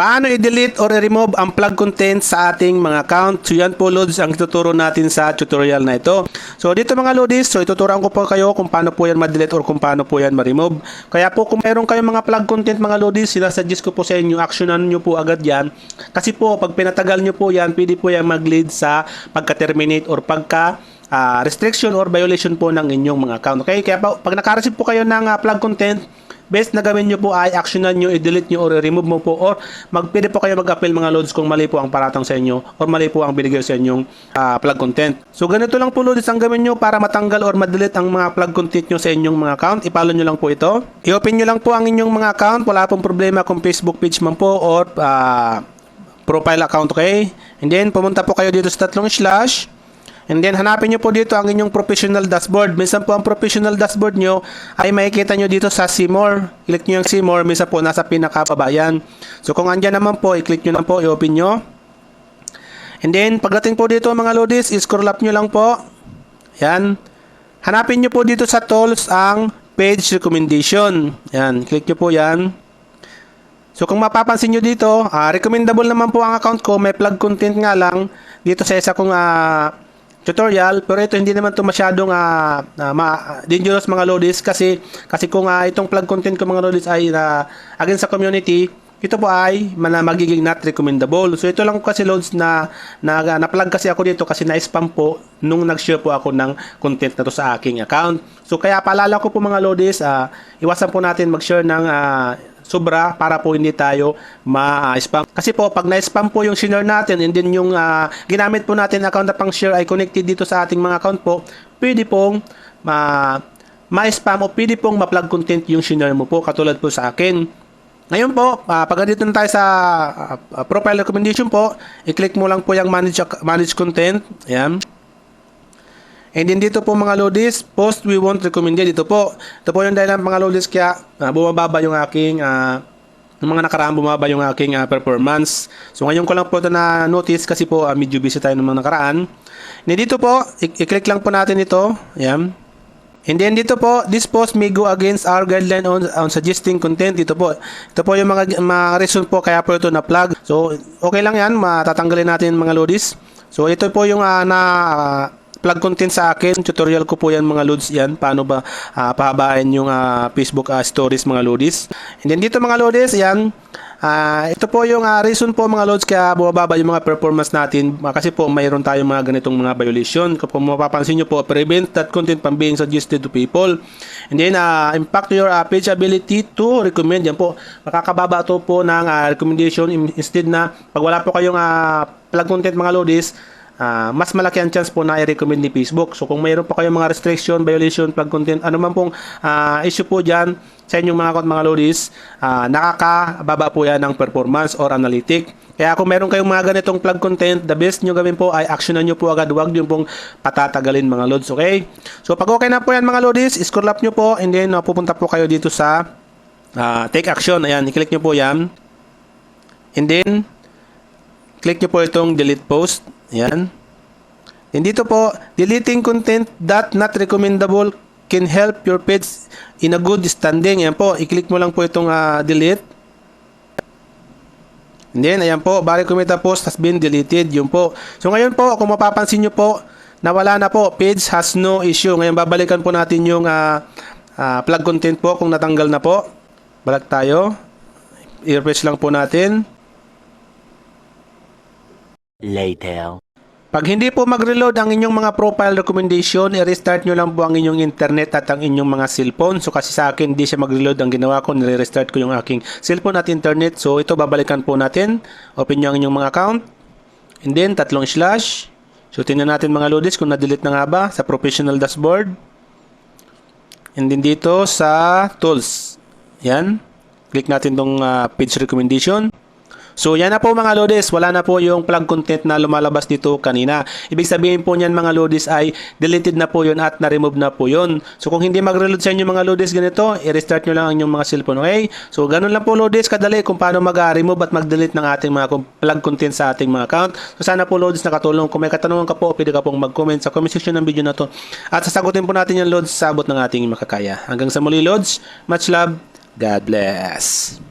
Paano i-delete or i-remove ang plug content sa ating mga account? So yan po loads ang ituturo natin sa tutorial na ito. So dito mga loads, so ituturuan ko po kayo kung paano po yan ma-delete or kung paano po yan ma-remove. Kaya po kung mayroon kayong mga plug content mga loads, sinasuggest ko po sa inyo, actionan nyo po agad yan. Kasi po pag pinatagal nyo po yan, pwede po yan mag-lead sa pagka-terminate or pagka ah, restriction or violation po ng inyong mga account. Okay? Kaya po, pag nakareceive po kayo ng ah, plug content, best na gawin nyo po ay actionan nyo, i-delete nyo or i-remove mo po or magpili po kayo mag-appeal mga loads kung mali po ang paratang sa inyo or mali po ang binigay sa inyong ah, plug content. So ganito lang po loads ang gawin nyo para matanggal or ma-delete ang mga plug content nyo sa inyong mga account. I-follow nyo lang po ito. I-open nyo lang po ang inyong mga account. Wala pong problema kung Facebook page man po or ah, profile account okay. And then pumunta po kayo dito sa tatlong slash And then hanapin nyo po dito ang inyong professional dashboard. Minsan po ang professional dashboard nyo ay makikita nyo dito sa see more. Click nyo yung see more. Minsan po nasa pinakababa yan. So kung andyan naman po, i-click nyo lang po, i-open nyo. And then pagdating po dito mga lodis, i-scroll up nyo lang po. Yan. Hanapin nyo po dito sa tools ang page recommendation. Yan. Click nyo po yan. So kung mapapansin nyo dito, ah, recommendable naman po ang account ko. May plug content nga lang dito sa isa kong ah, tutorial. Pero ito hindi naman to masyadong ah, ah, ma- dangerous mga loadis kasi kasi kung ah, itong plug content ko mga loadis ay na against sa community, ito po ay mana magiging not recommendable. So ito lang kasi loads na na, na plug kasi ako dito kasi na-spam po nung nag-share po ako ng content na to sa aking account. So kaya paalala ko po mga loadis, ah, iwasan po natin mag-share ng ah, sobra para po hindi tayo ma-spam. Kasi po, pag na-spam po yung share natin and then yung ah, ginamit po natin account na pang share ay connected dito sa ating mga account po, pwede pong ma- ma-spam o pwede pong ma-plug content yung share mo po katulad po sa akin. Ngayon po, uh, pag dito na tayo sa ah, profile recommendation po, i-click mo lang po yung manage, manage content. Ayan. And then dito po mga lodis, post we want recommended. Dito po. Ito po yung dahilan mga lodis kaya ah, bumababa yung aking ah, ng mga nakaraan bumaba yung aking ah, performance. So ngayon ko lang po ito na notice kasi po ah, medyo busy tayo ng mga nakaraan. And dito po, i-click lang po natin ito. Ayan. And then dito po, this post may go against our guideline on, on suggesting content. Dito po. Ito po yung mga, mga reason po kaya po ito na plug. So okay lang yan, matatanggalin natin mga lodis. So ito po yung ah, na ah, plug content sa akin. Tutorial ko po yan mga loads yan. Paano ba ah, pahabain yung ah, Facebook ah, stories mga loadis. And then dito mga loadis, yan. Ah, ito po yung ah, reason po mga loads kaya bumababa yung mga performance natin Ah, kasi po mayroon tayong mga ganitong mga violation. Kung mapapansin nyo po, prevent that content from being suggested to people. And then, ah, impact your ah, page ability to recommend. Yan po, makakababa to po ng ah, recommendation In- instead na pag wala po kayong ah, plug content mga loadis, Ah, mas malaki ang chance po na i-recommend ni Facebook. So kung mayroon pa kayong mga restriction, violation, plug content, ano man pong ah, issue po dyan sa inyong mga account mga lodis, ah, nakakababa po yan ng performance or analytic. Kaya kung meron kayong mga ganitong plug content, the best nyo gawin po ay actionan nyo po agad. Huwag nyo pong patatagalin mga loads, okay? So pag okay na po yan mga lodis, scroll up nyo po and then ah, pupunta po kayo dito sa ah, take action. Ayan, i-click nyo po yan. And then, click nyo po itong delete post. Yan. And dito po, deleting content that not recommendable can help your page in a good standing. Yan po, i-click mo lang po itong ah, delete. And then, ayan po, bali kumita post has been deleted. Yun po. So ngayon po, kung mapapansin nyo po, nawala na po. Page has no issue. Ngayon, babalikan po natin yung ah, ah, plug content po kung natanggal na po. Balik tayo. I-refresh lang po natin. Later. Pag hindi po mag-reload ang inyong mga profile recommendation, i-restart nyo lang po ang inyong internet at ang inyong mga cellphone. So kasi sa akin, hindi siya mag-reload ang ginawa ko. Nire-restart ko yung aking cellphone at internet. So ito, babalikan po natin. Open nyo ang inyong mga account. And then, tatlong slash. So tingnan natin mga loaders kung na-delete na nga ba sa professional dashboard. And then dito sa tools. Yan. Click natin tong ah, page recommendation. So yan na po mga lodis, wala na po yung plug content na lumalabas dito kanina. Ibig sabihin po niyan mga lodis ay deleted na po yun at na-remove na po yun. So kung hindi mag-reload sa inyo mga lodis ganito, i-restart nyo lang ang inyong mga cellphone, okay? So ganun lang po lodis, kadali kung paano mag-remove at mag-delete ng ating mga plug content sa ating mga account. So sana po lodis nakatulong. Kung may katanungan ka po, pwede ka pong mag-comment sa comment section ng video na to. At sasagutin po natin yan lods sa abot ng ating makakaya. Hanggang sa muli lods, much love, God bless.